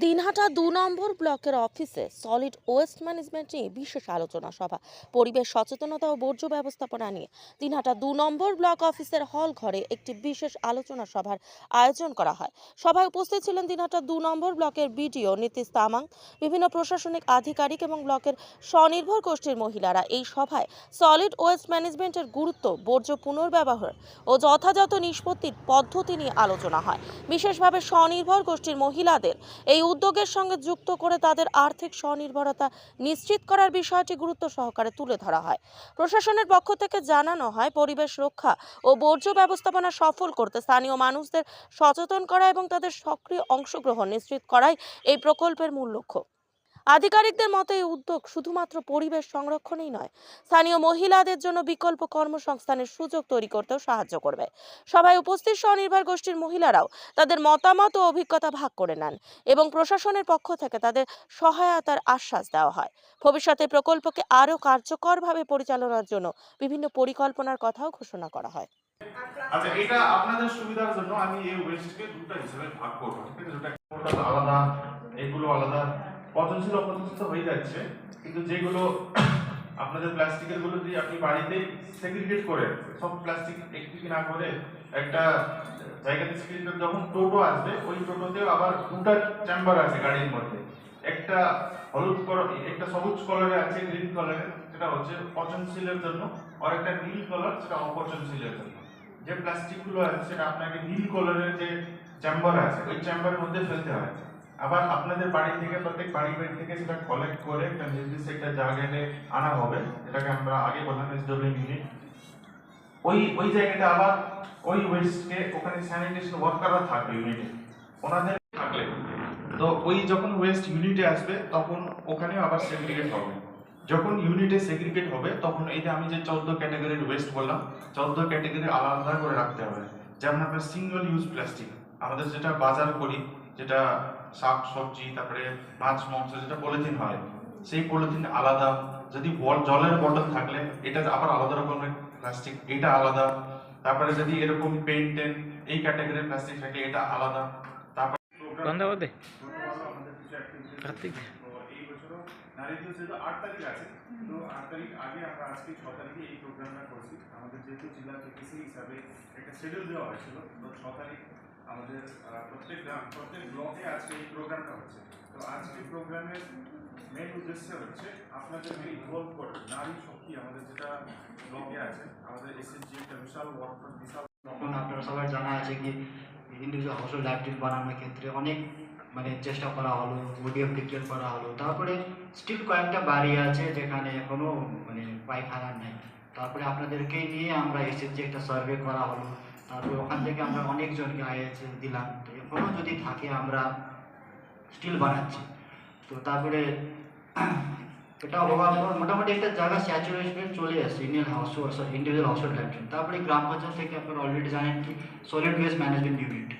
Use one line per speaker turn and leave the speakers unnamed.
দিনহাটা দু নম্বর ব্লকের অফিসে সলিড ওয়েস্ট ম্যানেজমেন্ট নিয়ে বিশেষ আলোচনা সভা, পরিবেশ সচেতনতা ও বর্জ্য ব্যবস্থাপনা নিয়ে। দিনহাটা দু নম্বর ব্লক অফিসের হল ঘরে একটি বিশেষ আলোচনা সভার আয়োজন করা হয়। সভায় উপস্থিত ছিলেন দিনহাটা দু নম্বর ব্লকের বিডিও নীতিশ তামাং, বিভিন্ন প্রশাসনিক আধিকারিক এবং ব্লকের স্বনির্ভর গোষ্ঠীর মহিলারা। এই সভায় সলিড ওয়েস্ট ম্যানেজমেন্টের গুরুত্ব, বর্জ্য পুনর্ব্যবহার ও যথাযথ নিষ্পত্তির পদ্ধতি নিয়ে আলোচনা হয়। বিশেষভাবে স্বনির্ভর গোষ্ঠীর মহিলাদের এই উদ্যোগের সঙ্গে যুক্ত করে তাদের আর্থিক স্বনির্ভরতা নিশ্চিত করার বিষয়টি গুরুত্ব সহকারে তুলে ধরা হয়। প্রশাসনের পক্ষ থেকে জানানো হয়, পরিবেশ রক্ষা ও বর্জ্য ব্যবস্থাপনা সফল করতে স্থানীয় মানুষদের সচেতন করা এবং তাদের সক্রিয় অংশগ্রহণ নিশ্চিত করাই এই প্রকল্পের মূল লক্ষ্য। আধিকারিকদের মতে, এই উদ্যোগ শুধুমাত্র পরিবেশ সংরক্ষণেই নয়, স্থানীয় মহিলাদের জন্য বিকল্প কর্মসংস্থানের সুযোগ তৈরি করতেও সাহায্য করবে। সভায় উপস্থিত স্বনির্ভর গোষ্ঠীর মহিলারাও তাদের মতামত ও অভিজ্ঞতা ভাগ করে নেন এবং প্রশাসনের পক্ষ থেকে তাদের সহায়তার আশ্বাস দেওয়া হয়। ভবিষ্যতে প্রকল্পকে আরও কার্যকরভাবে পরিচালনার জন্য বিভিন্ন পরিকল্পনার কথাও ঘোষণা করা হয়।
আচ্ছা এটা আপনাদের সুবিধার জন্য আমি এই ওয়েস্টকে দুটো হিসেবে ভাগ করব, ঠিক আছে? একটা আলাদা, এগুলো আলাদা পচনশীল অপচনশীল হয়ে যাচ্ছে, কিন্তু যেগুলো আপনাদের প্লাস্টিকেরগুলো দিয়ে আপনি বাড়িতে সেগ্রিগেট করে, সব প্লাস্টিক একটি না করে একটা জায়গাতে সেগ্রিগেট যখন টোটো আসবে, ওই টোটোতে আবার দুটা চেম্বার আছে গাড়ির মধ্যে। একটা হলুদ কালার একটা সবুজ কালারে আছে গ্রিন কালারে সেটা হচ্ছে পচনশীলের জন্য, আর একটা নীল কালার সেটা অপচনশীলের জন্য। যে প্লাস্টিকগুলো আছে, সেটা আপনাকে নীল কালারের যে চেম্বার আছে, ওই চেম্বারের মধ্যে ফেলতে হয়। আবার আপনাদের বাড়ি থেকে, প্রত্যেক বাড়ি বাড়ি থেকে সেটা কালেক্ট করে একটা নির্দিষ্ট একটা জায়গাতে আনা হবে। যেটাকে আমরা আগে বললাম এসডব্লিউ ইউনিট ওই ওই জায়গাটা আবার ওই ওয়েস্টকে ওখানে স্যানিটেশন ওয়ার্কাররা থাকবে ইউনিটে ওনাদের থাকলে। তো ওই যখন ওয়েস্ট ইউনিটে আসবে, তখন ওখানে আবার সেগ্রিগেট হবে। যখন ইউনিটে সেগ্রিগেট হবে, তখন এই যে আমি যে চোদ্দ ক্যাটাগরির ওয়েস্ট বললাম, চোদ্দ ক্যাটাগরি আলাদা করে রাখতে হবে। যেমন আপনার সিঙ্গেল ইউজ প্লাস্টিক আমাদের যেটা বাজার করি যেটা শাক সবজি তারপরে মাছ মাংস যেটা পলিথিন হয় সেই পলিথিন আলাদা। যদি জলের বটল থাকলে এটা আবার আলাদা রকমের প্লাস্টিক এটা আলাদা। তারপরে যদি এরকম পেন টেন এই ক্যাটাগরির প্লাস্টিক থাকে এটা আলাদা। তারপরে আট তারিখ আছে তো আট তারিখ আগে আমরা আজকে ছ তারিখে এই প্রোগ্রামটা করছি আমাদের যেহেতু জেলা হিসাবে একটা শিডিউল দেওয়া হয়েছিল তো ছ তারিখ আমাদের প্রত্যেক গ্রাম, প্রত্যেক ব্লকে আজকে এই প্রোগ্রামটা হচ্ছে। তো আজকে প্রোগ্রামের মেন উদ্দেশ্য হচ্ছে আপনাদেরকে ইনভলভ করে নারী শক্তি আমাদের যেটা ব্লকে আছে, আমাদের এসএসজি একটা বিশাল ওয়ার্ক বিশাল
তখন আপনারা সবাই জানা আছে কি ইন্ডিভিজুয়াল হাউসহোল্ড ল্যাট্রিন বানানোর ক্ষেত্রে অনেক মানে চেষ্টা করা হলো ওডিএফ ডিক্লেয়ার করা হলো। তারপরে স্টিল কয়েকটা বাড়ি আছে যেখানে এখনও মানে পায়খানা নেই। তারপরে আপনাদেরকে নিয়ে আমরা এসেছি একটা সার্ভে করা হলো। তারপরে ওখান থেকে আমরা অনেকজনকে আইএসএ দিলাম। তো এখনও যদি থাকে, আমরা স্টিল বানাচ্ছি। তো তারপরে এটা হওয়ার মোটামুটি একটা জায়গা স্যাচুরেশন চলে আসছে Indian house sorry individual household তারপরে গ্রাম পঞ্চায়েত থেকে আপনারা অলরেডি জানেন কি সলিড ওয়েস্ট ম্যানেজমেন্ট ইউনিট